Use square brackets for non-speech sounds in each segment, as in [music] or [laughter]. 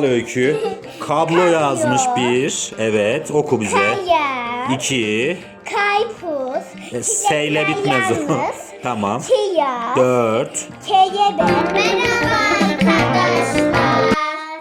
al öykü. [laughs] Kablo yazmış bir. Evet oku bize. Kaya, İki. karpuz, E, S ile bitmez o. [laughs] tamam. Tia, Dört. kelebek. Merhaba arkadaşlar.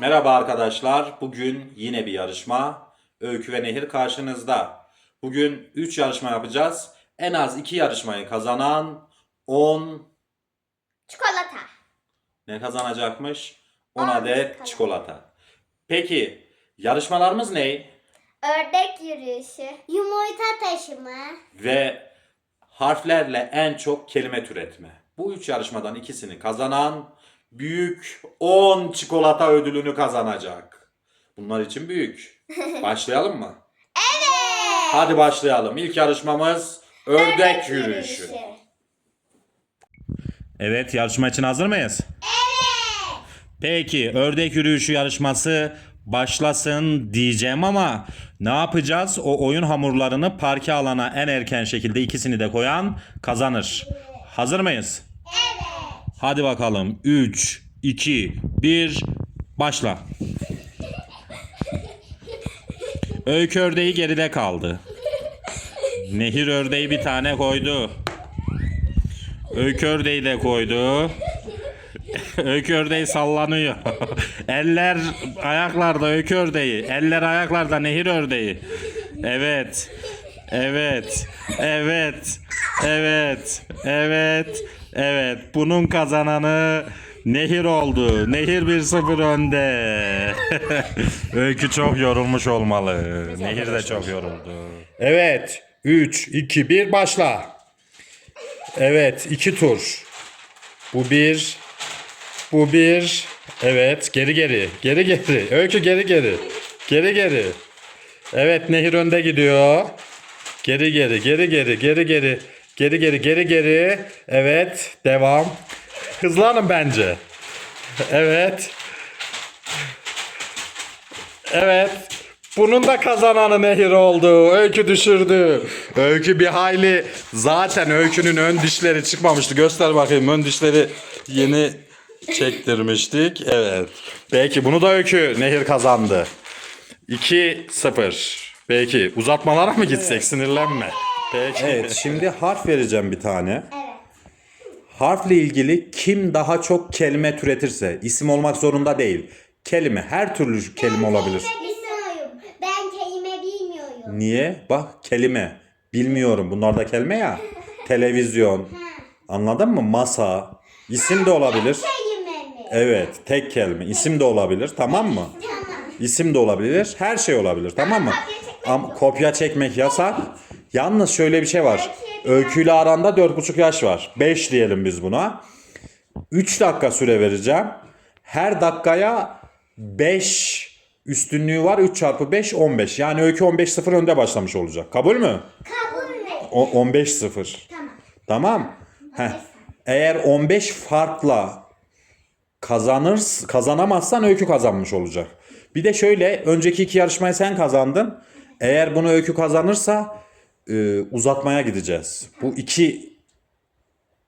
Merhaba arkadaşlar. Bugün yine bir yarışma. Öykü ve Nehir karşınızda. Bugün 3 yarışma yapacağız. En az 2 yarışmayı kazanan 10 Çikolata. ne kazanacakmış? 10 On adet çikolata. çikolata. Peki yarışmalarımız ne? Ördek yürüyüşü. Yumurta taşıma. Ve harflerle en çok kelime türetme. Bu üç yarışmadan ikisini kazanan büyük 10 çikolata ödülünü kazanacak. Bunlar için büyük. [laughs] Başlayalım mı? Evet. Hadi başlayalım. İlk yarışmamız ördek yürüyüşü. Evet, yarışma için hazır mıyız? Evet. Peki, ördek yürüyüşü yarışması başlasın diyeceğim ama ne yapacağız? O oyun hamurlarını parke alana en erken şekilde ikisini de koyan kazanır. Hazır mıyız? Evet. Hadi bakalım. 3, 2, 1, başla. Öykü ördeği geride kaldı. Nehir ördeği bir tane koydu. Öykü ördeği de koydu. [laughs] Öykü ördeği sallanıyor. [laughs] Eller ayaklarda öykü ördeği. Eller ayaklarda nehir ördeği. Evet. Evet. Evet. Evet. Evet. Evet. Bunun kazananı Nehir oldu. Nehir 1-0 önde. [laughs] Öykü çok yorulmuş olmalı. Nehir de çok yoruldu. Evet. 3, 2, 1 başla. Evet. 2 tur. Bu bir. Bu bir. Evet. Geri geri. Geri geri. Öykü geri geri. Geri geri. Evet. Nehir önde gidiyor. Geri geri. Geri geri. Geri geri. Geri geri. Geri geri. Evet. Devam. Hızlanın bence. Evet. Evet. Bunun da kazananı Nehir oldu. Öykü düşürdü. Öykü bir hayli zaten Öykü'nün ön dişleri çıkmamıştı. Göster bakayım ön dişleri yeni çektirmiştik. Evet. Belki bunu da Öykü Nehir kazandı. 2-0. Peki uzatmalara mı gitsek sinirlenme. Peki. Evet şimdi harf vereceğim bir tane. Evet. Harfle ilgili kim daha çok kelime türetirse isim olmak zorunda değil. Kelime her türlü kelime olabilir. Bilmiyorum. Ben kelime bilmiyorum. Niye? Bak kelime. Bilmiyorum. Bunlar da kelime ya. [laughs] Televizyon. Anladın mı? Masa. İsim de olabilir. Evet. Tek kelime. İsim de olabilir. Tamam mı? İsim de olabilir. Her şey olabilir. Tamam mı? Ama kopya çekmek yasak. Yalnız şöyle bir şey var. Öyküyle aranda 4,5 yaş var. 5 diyelim biz buna. 3 dakika süre vereceğim. Her dakikaya 5 üstünlüğü var. 3 çarpı 5 15. Yani öykü 15-0 önde başlamış olacak. Kabul mü? Kabul mü? O, 15-0. Tamam. Tamam. Heh. Eğer 15 farkla kazanır kazanamazsan öykü kazanmış olacak. Bir de şöyle önceki iki yarışmayı sen kazandın. Eğer bunu öykü kazanırsa e, uzatmaya gideceğiz. Bu iki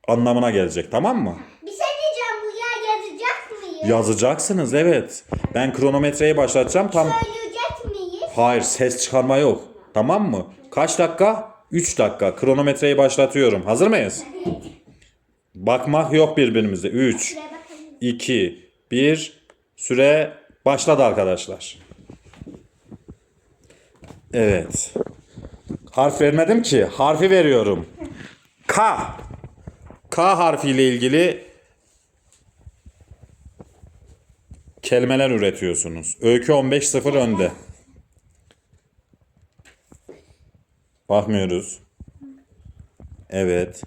anlamına gelecek tamam mı? Bir şey diyeceğim. Bu ya yazacak mıyız? Yazacaksınız evet. Ben kronometreyi başlatacağım tam. Söyleyecek miyiz? Hayır ses çıkarma yok. Tamam mı? Kaç dakika? 3 dakika. Kronometreyi başlatıyorum. Hazır mıyız? Bakmak yok birbirimize. 3, Şuraya bakalım. 2, 1. Süre başladı arkadaşlar. Evet. Harf vermedim ki. Harfi veriyorum. K. K harfiyle ilgili kelimeler üretiyorsunuz. Öykü 15-0 önde. Bakmıyoruz. Evet.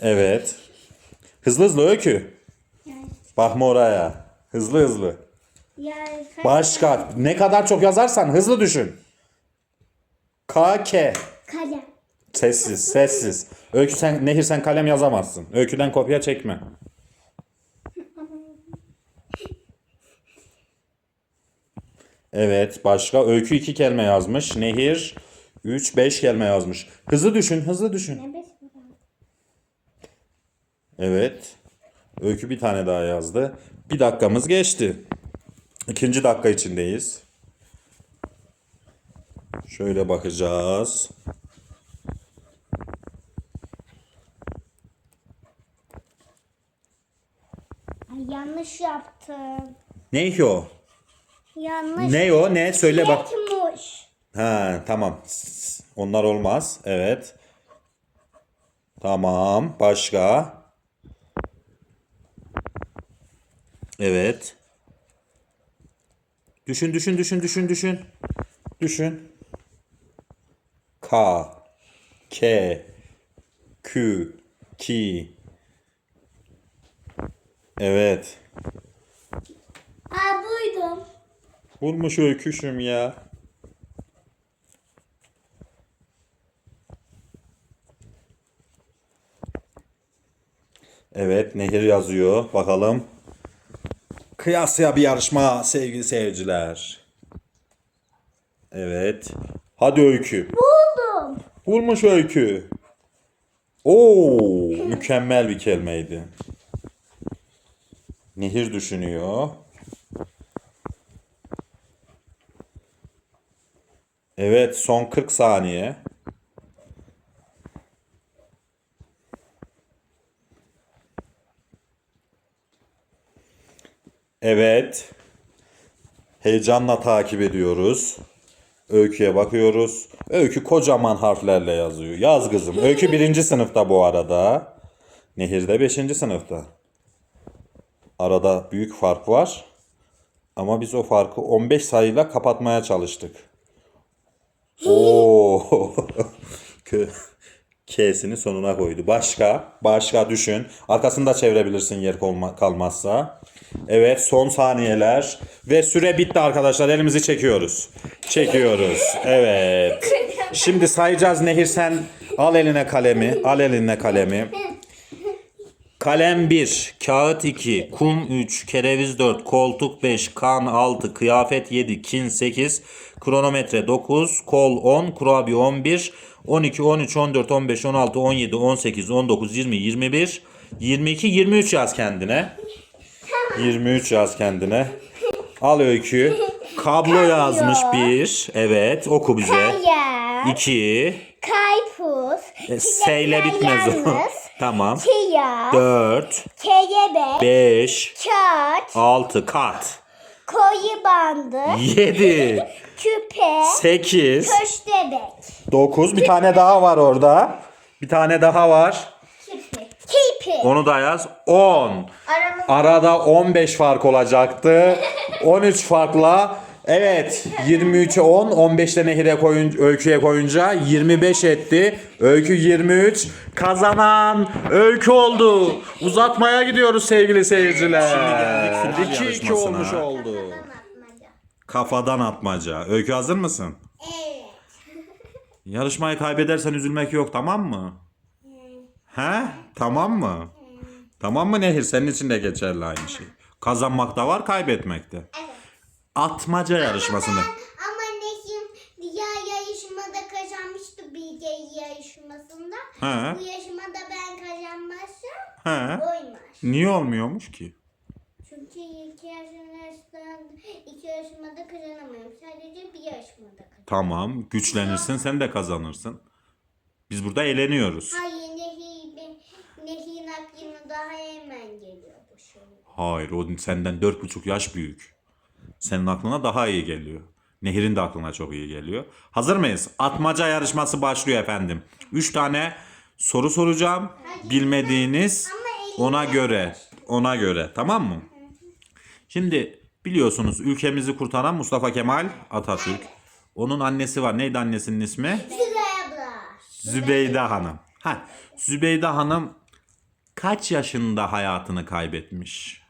Evet. Hızlı hızlı öykü. Bakma oraya. Hızlı hızlı. Başka. Ne kadar çok yazarsan hızlı düşün. K, K. kalem. Sessiz, sessiz. Öykü sen, Nehir sen kalem yazamazsın. Öyküden kopya çekme. Evet, başka. Öykü iki kelime yazmış. Nehir 3, 5 kelime yazmış. Hızlı düşün, hızlı düşün. Evet. Öykü bir tane daha yazdı. Bir dakikamız geçti. İkinci dakika içindeyiz. Şöyle bakacağız. Yanlış yaptım. Ne o? Yanlış. Ne o? Ne? Söyle bak. Yetmiş. Ha tamam. Onlar olmaz. Evet. Tamam. Başka? Evet. Düşün düşün düşün düşün düşün. Düşün. K K Q K Evet. Aa buydum. Bulmuş öyküşüm ya. Evet Nehir yazıyor. Bakalım. Kıyasya bir yarışma sevgili seyirciler. Evet. Hadi öykü. Buldum. Bulmuş öykü. Oo, mükemmel bir kelimeydi. Nehir düşünüyor. Evet, son 40 saniye. Evet. Heyecanla takip ediyoruz. Öykü'ye bakıyoruz. Öykü kocaman harflerle yazıyor. Yaz kızım. Öykü birinci [laughs] sınıfta bu arada. Nehir de beşinci sınıfta. Arada büyük fark var. Ama biz o farkı 15 sayıyla kapatmaya çalıştık. Oo. [laughs] K'sini sonuna koydu. Başka, başka düşün. Arkasında çevirebilirsin yer kalmazsa. Evet, son saniyeler ve süre bitti arkadaşlar. Elimizi çekiyoruz. Çekiyoruz. Evet. Şimdi sayacağız Nehir sen al eline kalemi, al eline kalemi. Kalem 1, kağıt 2, kum 3, kereviz 4, koltuk 5, kan 6, kıyafet 7, kin 8, kronometre 9, kol 10, kurabiye 11, 12, 13, 14, 15, 16, 17, 18, 19, 20, 21, 22, 23 yaz kendine. 23 yaz kendine. Al öykü. Kablo yazmış bir. Evet oku bize. Kaya. 2. Kaypus. S ile bitmez o. [laughs] Tamam. Kıya. 4. Kelebek. 5. Kağıt. 6 kat. Koyu bandı. 7. [laughs] Küpe. 8. Köstebek. 9. Bir tane daha var orada. Bir tane daha var. Kipi. Onu da yaz. 10. Aramız Arada 15 fark olacaktı. [laughs] 13 farkla evet 23'e 10 15'te Nehir'e koyun, Öykü'ye koyunca 25 etti. Öykü 23 kazanan Öykü oldu. Uzatmaya gidiyoruz sevgili seyirciler. 2-2 olmuş oldu. Kafadan atmaca. Öykü hazır mısın? Evet. Yarışmayı kaybedersen üzülmek yok tamam mı? He? Tamam mı? Tamam mı Nehir? Senin için de geçerli aynı şey. Kazanmak da var, kaybetmek de. Evet. Atmaca yarışmasında. Ama Nehim diğer yarışmada kazanmıştı bilgi yarışmasında. He. Bu yarışmada ben kazanmazsam He. olmaz. Niye olmuyormuş ki? Çünkü iki yarışmada, iki yarışmada kazanamıyorum. Sadece bir yarışmada kazanıyorum. Tamam, güçlenirsin, sen de kazanırsın. Biz burada eğleniyoruz. Hayır Nehir, Nehir'in aklına daha hemen geliyor bu şey. Hayır, o senden dört buçuk yaş büyük. Senin aklına daha iyi geliyor. Nehir'in de aklına çok iyi geliyor. Hazır mıyız? Atmaca yarışması başlıyor efendim. Üç tane soru soracağım. Bilmediğiniz ona göre. Ona göre. Tamam mı? Şimdi biliyorsunuz ülkemizi kurtaran Mustafa Kemal Atatürk. Onun annesi var. Neydi annesinin ismi? Zübeyde Hanım. Ha, Zübeyde Hanım kaç yaşında hayatını kaybetmiş?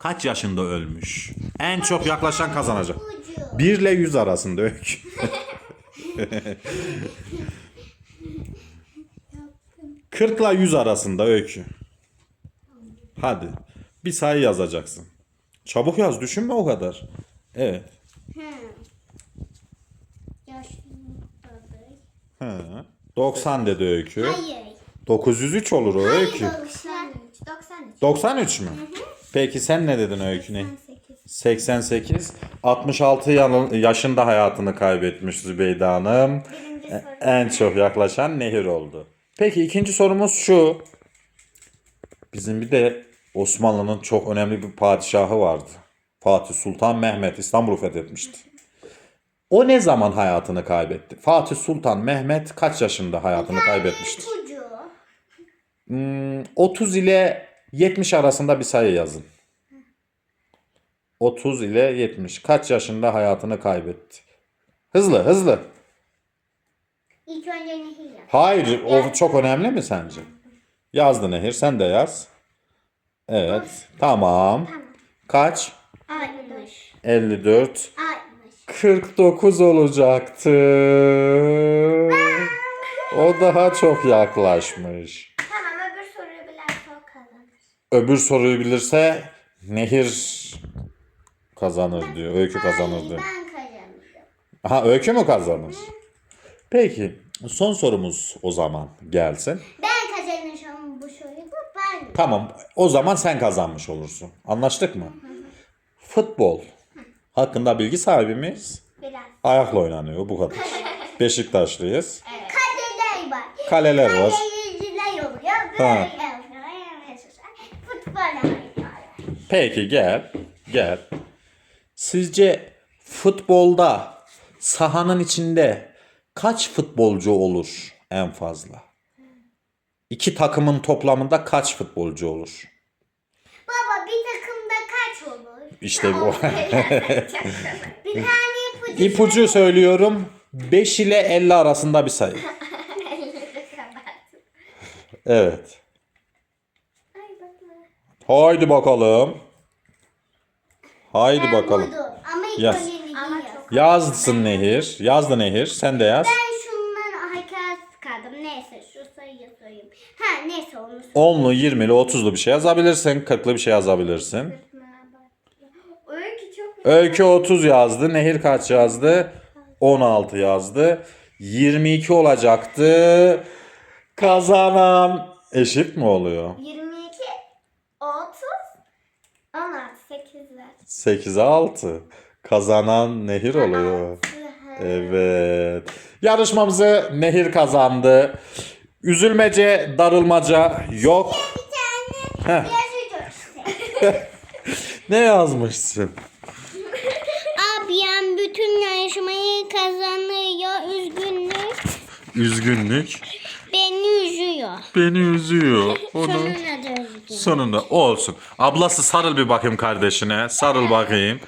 Kaç yaşında ölmüş? En çok yaklaşan kazanacak. Ucu. 1 ile 100 arasında öykü. Kırk ile 100 arasında öykü. Hadi. Bir sayı yazacaksın. Çabuk yaz düşünme o kadar. Evet. Hı. Ha. 90 dedi öykü. Hayır. 903 olur o öykü. 93. 93. 93 mü? Peki sen ne dedin Öykü? Ne? 88. 88. 66 yan- yaşında hayatını kaybetmiş Zübeyde Hanım. E-. En çok yaklaşan Nehir oldu. Peki ikinci sorumuz şu. Bizim bir de Osmanlı'nın çok önemli bir padişahı vardı. Fatih Sultan Mehmet İstanbul'u fethetmişti. O ne zaman hayatını kaybetti? Fatih Sultan Mehmet kaç yaşında hayatını kaybetmiştir? İpucu. Hmm, 30 ile 70 arasında bir sayı yazın. 30 ile 70. Kaç yaşında hayatını kaybetti? Hızlı, hızlı. İlk önce nehir yap. Hayır, o çok önemli mi sence? Yazdı Nehir, sen de yaz. Evet, tamam. Kaç? 60. 54. 60. 49 olacaktı. O daha çok yaklaşmış. Tamam öbür soruyu bilerse o kazanır. Öbür soruyu bilirse Nehir kazanır diyor. Öykü kazanır diyor. ben kazanırım. Ha Öykü mü kazanır? Peki son sorumuz o zaman gelsin. Ben kazanırsam bu soruyu ben. Tamam o zaman sen kazanmış olursun. Anlaştık mı? Futbol hakkında bilgi sahibi miyiz? Biraz. Ayakla oynanıyor bu kadar. [laughs] Beşiktaşlıyız. Kaleler var. Kaleler var. Kaleciler oluyor. Ha. Böyle yapıyor. Futbol oynuyorlar. Peki gel. Gel. Sizce futbolda sahanın içinde kaç futbolcu olur en fazla? İki takımın toplamında kaç futbolcu olur? Baba bir takımda kaç olur? İşte bu. [laughs] Bir tane ipucu. İpucu söylüyorum. 5 ile 50 arasında bir sayı. [laughs] Evet. Haydi bakalım. Haydi Ben bakalım. buldum. Ama ilk Yaz. nehir yaz. Yazsın Nehir. Yazdı Nehir. Sen de yaz. Ben şundan hakikat kaldım. Neyse şu sayıyı sorayım. Ha neyse onu sorayım. 10'lu, 20'li, 30'lu bir şey yazabilirsin. 40'lı bir şey yazabilirsin. Öykü çok Öykü 30 yazdı. Nehir kaç yazdı? 16 yazdı. 22 olacaktı. Kazanan eşit mi oluyor? 22 30 16 8 ver. 8'e 6. Kazanan Nehir oluyor. Evet. Yarışmamızı Nehir kazandı. Üzülmece, darılmaca yok. Bir tane Heh. yazıyor. [laughs] Ne yazmışsın? Abim bütün yarışmayı kazanıyor. Üzgünlük Üzgünlük beni üzüyor. beni üzüyor. Onu Sonuna da üzgün. sonunda olsun. Ablası sarıl bir bakayım kardeşine. Sarıl bakayım.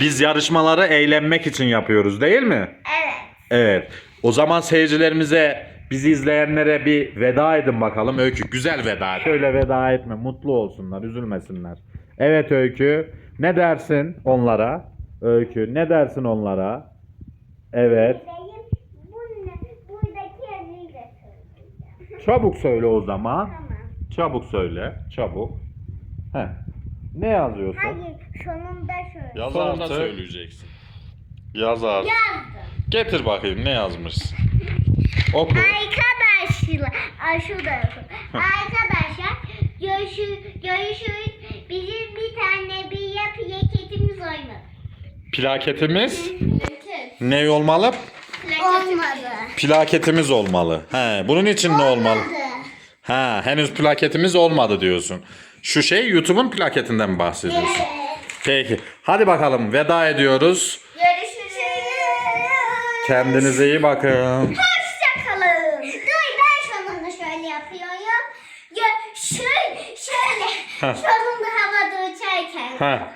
Biz yarışmaları eğlenmek için yapıyoruz değil mi? Evet. Evet. O zaman seyircilerimize, bizi izleyenlere bir veda edin bakalım. Öykü güzel veda et. Öyle veda etme. Mutlu olsunlar, üzülmesinler. Evet Öykü. Ne dersin onlara? Öykü ne dersin onlara? Evet. Benim bu ne? Buradaki yazıyı da söyleyeceğim. Çabuk söyle o zaman. Tamam. Çabuk söyle. Çabuk. Heh. Ne yazıyorsun? Hayır sonunda söyle. Yaz Sonunda artık. söyleyeceksin. Yaz artık. Yazdım. Getir bakayım ne yazmışsın. [laughs] Oku. Arkadaşlar, ay şurada yazın. Arkadaşlar, görüşürüz, görüşürüz. Bizim bir tane bir yapı yaketimiz oynadı. Plaketimiz ne olmalı? Olmadı. Plaketimiz olmalı. He, bunun için ne olmalı? Ha, henüz plaketimiz olmadı diyorsun. Şu şey YouTube'un plaketinden mi bahsediyorsun? Peki. Hadi bakalım veda ediyoruz. Görüşürüz. Kendinize iyi bakın. Hoşçakalın. Dur ben sonunda şöyle yapıyorum. Ya şöyle, şöyle. sonunda havada uçarken. Ha,